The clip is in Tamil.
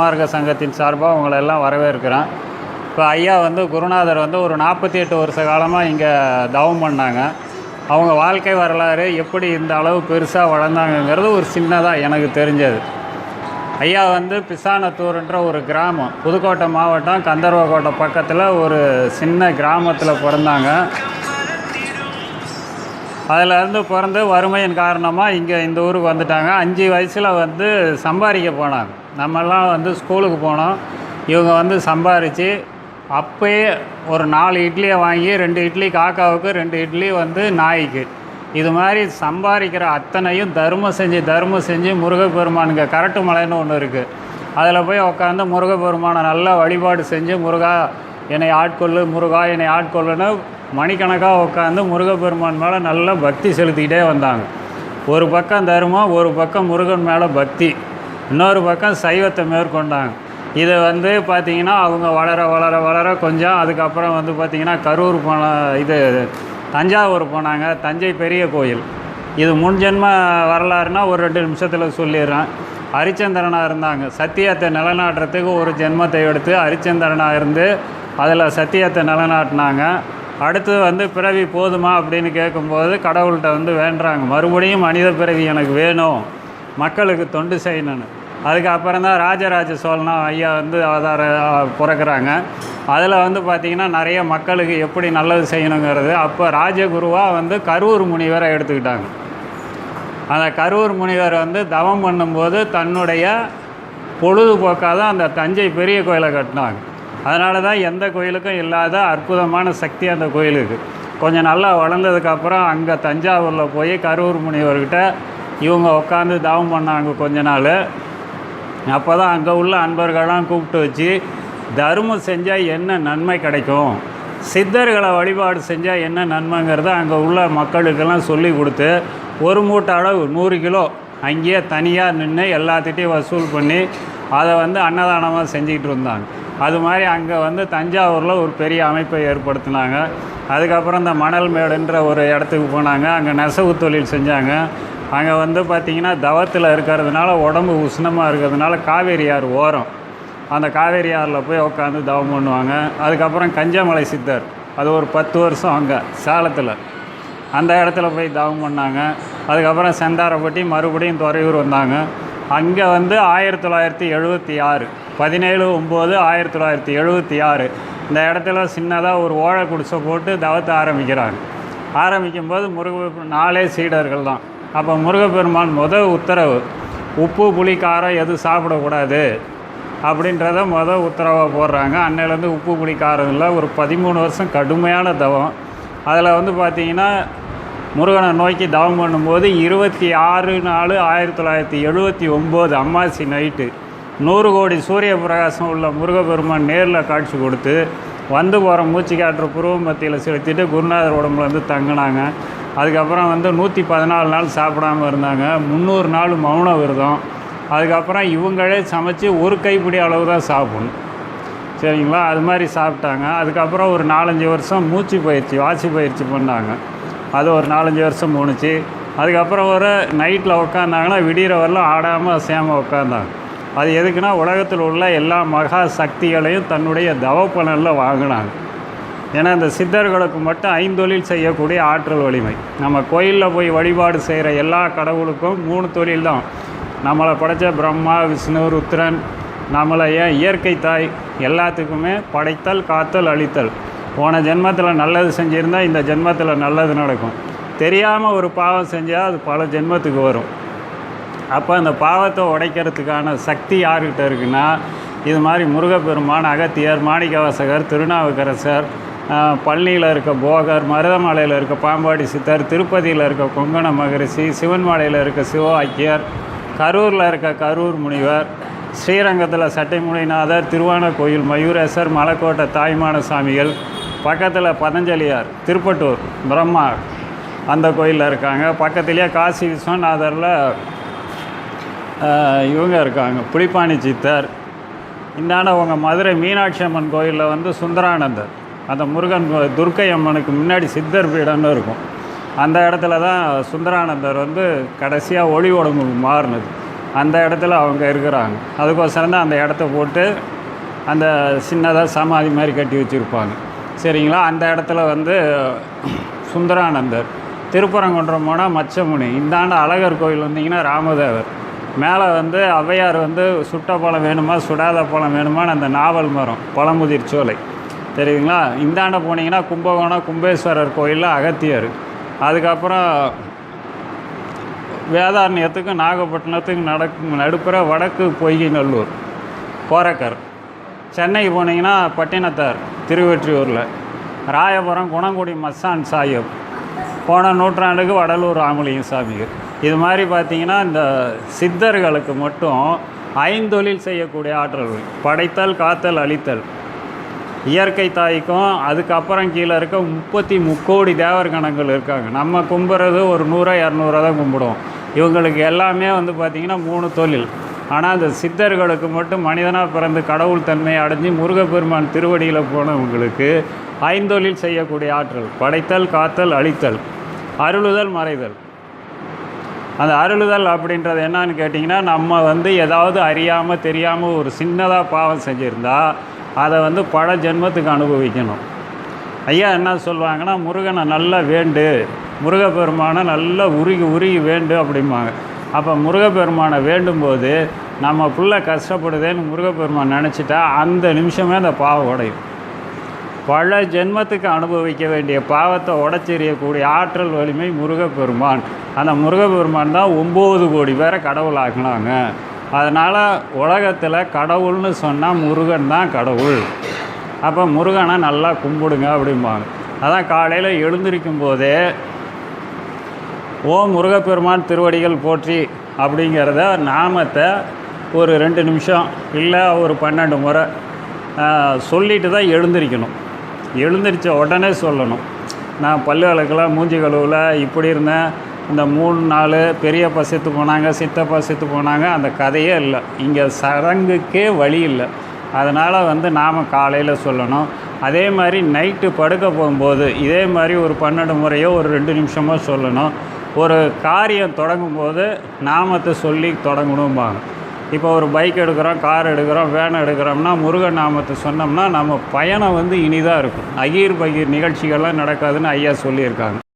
மார்க்க சங்கத்தின் சார்பாக உங்களை எல்லாம் வரவேற்கிறேன். இப்போ ஐயா வந்து குருநாதர் வந்து ஒரு நாற்பத்தி எட்டு வருஷ காலமாக இங்கே தவம் பண்ணாங்க. அவங்க வாழ்க்கை வரலாறு எப்படி இந்த அளவு பெருசாக வளர்ந்தாங்கங்கிறது ஒரு சின்னதாக எனக்கு தெரிஞ்சது. ஐயா வந்து பிசானத்தூர்ன்ற ஒரு கிராமம். புதுக்கோட்டை மாவட்டம் கந்தர்வக்கோட்டை பக்கத்தில் ஒரு சின்ன கிராமத்தில் பிறந்தாங்க. அதில் இருந்து பிறந்து வறுமையின் காரணமாக இங்கே இந்த ஊருக்கு வந்துட்டாங்க. அஞ்சு வயசில் வந்து சம்பாதிக்க போனாங்க. நம்மெல்லாம் வந்து ஸ்கூலுக்கு போனோம். இவங்க வந்து சம்பாரித்து அப்போயே ஒரு நாலு இட்லியை வாங்கி ரெண்டு இட்லி காக்காவுக்கு ரெண்டு இட்லி வந்து நாய்க்கு. இது மாதிரி சம்பாதிக்கிற அத்தனையும் தர்மம் செஞ்சு தர்மம் செஞ்சு முருகப்பெருமானுங்க கரட்டு மலைன்னு ஒன்று இருக்குது அதில் போய் உட்காந்து முருகப்பெருமானை நல்லா வழிபாடு செஞ்சு முருகா என்னை ஆட்கொள்ளு முருகா என்னை ஆட்கொள்ளுன்னு மணிக்கணக்காக உட்காந்து முருகப்பெருமான் மேலே நல்லா பக்தி செலுத்திக்கிட்டே வந்தாங்க. ஒரு பக்கம் தருமம் ஒரு பக்கம் முருகன் மேலே பக்தி. இன்னொரு பக்கம் சைவத்தை மேற்கொண்டாங்க. இதை வந்து பார்த்திங்கன்னா அவங்க வளர வளர வளர கொஞ்சம் அதுக்கப்புறம் வந்து பார்த்திங்கன்னா கரூர் போன இது தஞ்சாவூர் போனாங்க தஞ்சை பெரிய கோயில். இது முன் ஜென்ம வரலாறுனா ஒரு ரெண்டு நிமிஷத்தில் சொல்லிடுறேன். ஹரிச்சந்திரனாக இருந்தாங்க. சத்தியத்தை நிலநாட்டுறதுக்கு ஒரு ஜென்மத்தை எடுத்து ஹரிச்சந்திரனாக இருந்து அதில் சத்தியத்தை நிலநாட்டினாங்க. அடுத்து வந்து பிறவி போதுமா அப்படின்னு கேட்கும்போது கடவுள்கிட்ட வந்து வேண்டுறாங்க. மறுபடியும் மனித பிறவி எனக்கு வேணும். மக்களுக்கு தொண்டு செய்யணும்னு. அதுக்கப்புறம் தான் ராஜராஜ சோழனா ஐயா வந்து அவதார பிறக்கிறாங்க. அதில் வந்து பார்த்திங்கன்னா நிறைய மக்களுக்கு எப்படி நல்லது செய்யணுங்கிறது அப்போ ராஜகுருவாக வந்து கரூர் முனிவரை எடுத்துக்கிட்டாங்க. அந்த கரூர் முனிவர் வந்து தவம் பண்ணும்போது தன்னுடைய பொழுதுபோக்காக தான் அந்த தஞ்சை பெரிய கோயிலை கட்டினாங்க. அதனால தான் எந்த கோயிலுக்கும் இல்லாத அற்புதமான சக்தி அந்த கோயிலுக்கு. கொஞ்சம் நல்லா வளர்ந்ததுக்கப்புறம் அங்கே தஞ்சாவூரில் போய் கரூர் முனிவர்கிட்ட இவங்க உட்காந்து தவம் பண்ணாங்க கொஞ்ச நாள். அப்போ தான் அங்கே உள்ள அன்பர்களெலாம் கூப்பிட்டு வச்சு தர்மம் செஞ்சால் என்ன நன்மை கிடைக்கும்? சித்தர்களை வழிபாடு செஞ்சால் என்ன நன்மைங்கிறத அங்கே உள்ள மக்களுக்கெல்லாம் சொல்லி கொடுத்து ஒரு மூட்டை அளவு நூறு கிலோ அங்கேயே தனியாக நின்று எல்லாத்திட்டையும் வசூல் பண்ணி அதை வந்து அன்னதானமாக செஞ்சுக்கிட்டு இருந்தாங்க. அது மாதிரி அங்கே வந்து தஞ்சாவூரில் ஒரு பெரிய அமைப்பை ஏற்படுத்தினாங்க. அதுக்கப்புறம் இந்த மணல் மேடுன்ற ஒரு இடத்துக்கு போனாங்க. அங்கே நெசவு தொழில் செஞ்சாங்க. அங்கே வந்து பார்த்திங்கன்னா தவத்தில் இருக்கிறதுனால உடம்பு உஷ்ணமாக இருக்கிறதுனால காவேரி ஆறு ஓரம். அந்த காவேரி ஆறில் போய் உட்காந்து தவம் பண்ணுவாங்க. அதுக்கப்புறம் கஞ்சமலை சித்தர். அது ஒரு பத்து வருஷம் அங்கே சேலத்தில். அந்த இடத்துல போய் தவம் பண்ணாங்க. அதுக்கப்புறம் செந்தாரப்பட்டி மறுபடியும் துறையூர் வந்தாங்க. அங்கே வந்து ஆயிரத்தி தொள்ளாயிரத்தி எழுபத்தி ஆறு. பதினேழு ஒம்பது ஆயிரத்தி தொள்ளாயிரத்தி எழுபத்தி ஆறு. இந்த இடத்துல சின்னதாக ஒரு ஓழை குடிசை போட்டு தவத்தை ஆரம்பிக்கிறாங்க. ஆரம்பிக்கும் போது முருக நாலே சீடர்கள் தான். அப்போ முருகப்பெருமான் முதல் உத்தரவு உப்பு புளி காரம் எதுவும் சாப்பிடக்கூடாது அப்படின்றத மொதல் உத்தரவாக போடுறாங்க. அன்னையிலேருந்து உப்பு புளி காரம் இல்லை. ஒரு பதிமூணு வருஷம் கடுமையான தவம். அதில் வந்து பார்த்திங்கன்னா முருகனை நோக்கி தவம் பண்ணும்போது இருபத்தி ஆறு நாலு ஆயிரத்தி தொள்ளாயிரத்தி எழுபத்தி ஒம்பது அம்மாசி நைட்டு நூறு கோடி சூரிய பிரகாசம் உள்ள முருகப்பெருமான் நேரில் காட்சி கொடுத்து வந்து போகிற மூச்சு காற்று புருவ மத்தியில் செலுத்திட்டு குருநாதர் உடம்புல வந்து தங்கினாங்க. அதுக்கப்புறம் வந்து நூற்றி பதினாலு நாள் சாப்பிடாம இருந்தாங்க. முந்நூறு நாள் மௌன விரதம். அதுக்கப்புறம் இவங்களே சமைச்சு ஒரு கைப்பிடி அளவு தான் சாப்பிடணும். சரிங்களா? அது மாதிரி சாப்பிட்டாங்க. அதுக்கப்புறம் ஒரு நாலஞ்சு வருஷம் மூச்சு பயிற்சி வாசி பயிற்சி பண்ணாங்க. அது ஒரு நாலஞ்சு வருஷம் போணுச்சு. அதுக்கப்புறம் ஒரு நைட்டில் உட்காந்தாங்கன்னா விடிகிற வரலாம் ஆடாமல் அசையாமல் உட்காந்தாங்க. அது எதுக்குன்னா உலகத்தில் உள்ள எல்லா மகா சக்திகளையும் தன்னுடைய தவப்பலனில் வாங்கினாங்க. ஏன்னா இந்த சித்தர்களுக்கு மட்டும் ஐந்தொழில் செய்யக்கூடிய ஆற்றல் வலிமை. நம்ம கோயிலில் போய் வழிபாடு செய்கிற எல்லா கடவுளுக்கும் மூணு தொழில் தான். நம்மளை படைத்த பிரம்மா விஷ்ணு ருத்ரன் நம்மளை ஏன் இயற்கை தாய் எல்லாத்துக்குமே படைத்தல் காத்தல் அழித்தல். போன ஜென்மத்தில் நல்லது செஞ்சுருந்தால் இந்த ஜென்மத்தில் நல்லது நடக்கும். தெரியாமல் ஒரு பாவம் செஞ்சால் அது பல ஜென்மத்துக்கு வரும். அப்போ அந்த பாவத்தை உடைக்கிறதுக்கான சக்தி யார்கிட்ட இருக்குன்னா இது மாதிரி முருகப்பெருமான் அகத்தியர் மாணிக்கவாசகர் திருநாவுக்கரசர் பழனியில் இருக்க போகர் மருதமலையில் இருக்க பாம்பாடி சித்தர் திருப்பதியில் இருக்க கொங்கண மகரிஷி சிவன்மலையில் இருக்க சிவாக்கியர் கரூரில் இருக்க கரூர் முனிவர் ஸ்ரீரங்கத்தில் சட்டைமுனிநாதர் திருவானக்கோயில் மயூரேசர் மலைக்கோட்டை தாய்மான சாமிகள் பக்கத்தில் பதஞ்சலியார் திருப்பட்டூர் பிரம்மா அந்த கோயிலில் இருக்காங்க. பக்கத்துலேயே காசி விஸ்வநாதரில் இவங்க இருக்காங்க. புலிப்பாணி சித்தர். இந்தாண்ட உங்கள் மதுரை மீனாட்சி அம்மன் கோயிலில் வந்து சுந்தரானந்தர். அந்த முருகன் கோ- துர்க்கை அம்மனுக்கு முன்னாடி சித்தர் பீடம்னு இருக்கும். அந்த இடத்துல தான் சுந்தரானந்தர் வந்து கடைசியாக ஒளி உடம்புக்கு மாறினது. அந்த இடத்துல அவங்க இருக்கிறாங்க. அதுக்கோசரம் தான் அந்த இடத்த போட்டு அந்த சின்னதாக சமாதி மாதிரி கட்டி வச்சுருப்பாங்க. சரிங்களா? அந்த இடத்துல வந்து சுந்தரானந்தர். திருப்பரங்குன்றம் போனால் மச்சமுனி. இந்தாண்டு அழகர் கோயில் வந்தீங்கன்னா ராமதேவர். மேலே வந்து ஔவையார் வந்து சுட்ட பழம் வேணுமா சுடாத பழம் வேணுமான்னு அந்த நாவல் மரம் பழமுதிர் சோலை. தெரியுதுங்களா? இந்தாண்ட போனீங்கன்னா கும்பகோணம் கும்பேஸ்வரர் கோயிலில் அகத்தியர். அதுக்கப்புறம் வேதாரண்யத்துக்கும் நாகப்பட்டினத்துக்கும் நடக்கும் நடுப்புற வடக்கு பொய்கைநல்லூர் கோரக்கர். சென்னை போனீங்கன்னா பட்டினத்தார் திருவெற்றியூரில். ராயபுரம் குணங்குடி மஸ்தான் சாஹிப். போன நூற்றாண்டுக்கு வடலூர் ராமலிங்க சாமிகள். இது மாதிரி பார்த்தீங்கன்னா இந்த சித்தர்களுக்கு மட்டும் ஐந்தொழில் செய்யக்கூடிய ஆற்றல் படைத்தல் காத்தல் அழித்தல். இயற்கை தாய்க்கும் அதுக்கப்புறம் கீழே இருக்க முப்பத்தி முக்கோடி தேவர் கணங்கள் இருக்காங்க. நம்ம கும்புறது ஒரு நூறா இரநூறுவா தான் கும்பிடுவோம். இவங்களுக்கு எல்லாமே வந்து பார்த்திங்கன்னா மூணு தொழில். ஆனால் அந்த சித்தர்களுக்கு மட்டும் மனிதனாக பிறந்து கடவுள் தன்மையை அடைஞ்சு முருகப்பெருமான் திருவடியில் போனவங்களுக்கு ஐந்தொழில் செய்யக்கூடிய ஆற்றல். படைத்தல் காத்தல் அழித்தல். அருளுதல் மறைதல். அந்த அருளுதல் அப்படின்றது என்னன்னு கேட்டிங்கன்னா நம்ம வந்து ஏதாவது அறியாமல் தெரியாமல் ஒரு சின்னதாக பாவம் செஞ்சுருந்தா அதை வந்து பல ஜென்மத்துக்கு அனுபவிக்கணும். ஐயா என்ன சொல்லுவாங்கன்னா முருகனை நல்லா வேண்டு முருகப்பெருமானை நல்லா உருகி உருகி வேண்டு அப்படிம்பாங்க. அப்போ முருகப்பெருமானை வேண்டும்போது நம்ம புள்ள கஷ்டப்படுதேன்னு முருகப்பெருமான் நினச்சிட்டா அந்த நிமிஷமே அந்த பாவம் உடையும். பல ஜென்மத்துக்கு அனுபவிக்க வேண்டிய பாவத்தை உடச்செறியக்கூடிய ஆற்றல் வலிமை முருகப்பெருமான். அந்த முருகப்பெருமான் தான் ஒம்பது கோடி பேரை கடவுள் ஆக்கினாங்க. அதனால் உலகத்தில் கடவுள்னு சொன்னால் முருகன் தான் கடவுள். அப்போ முருகனை நல்லா கும்பிடுங்க அப்படிம்பாங்க. அதான் காலையில் எழுந்திருக்கும் போதே ஓ முருகப்பெருமான் திருவடிகள் போற்றி அப்படிங்கிறத நாமத்தை ஒரு ரெண்டு நிமிஷம் இல்லை ஒரு பன்னெண்டு முறை சொல்லிட்டு தான் எழுந்திரிக்கணும். எழுந்திரிச்ச உடனே சொல்லணும். நான் பல்லு விளக்கெல்லாம் மூஞ்சி கழுவில் இப்படி இருந்தேன். இந்த மூணு நாள் பெரியப்பா செத்து போனாங்க சித்தப்பா செத்து போனாங்க அந்த கதையே இல்லை. இங்கே சடங்குக்கே வழி இல்லை. அதனால் வந்து நாம் காலையில் சொல்லணும். அதே மாதிரி நைட்டு படுக்க போகும்போது இதே மாதிரி ஒரு பன்னெண்டு முறையோ ஒரு ரெண்டு நிமிஷமோ சொல்லணும். ஒரு காரியம் தொடங்கும்போது நாமத்தை சொல்லி தொடங்கணும்பாங்க. இப்போ ஒரு பைக் எடுக்கிறோம் கார் எடுக்கிறோம் வேன் எடுக்கிறோம்னா முருகன் நாமத்தை சொன்னோம்னா நம்ம பயணம் வந்து இனிதாக இருக்கும். அகீர் பகீர் நிகழ்ச்சிகள்லாம் நடக்காதுன்னு ஐயா சொல்லியிருக்காங்க.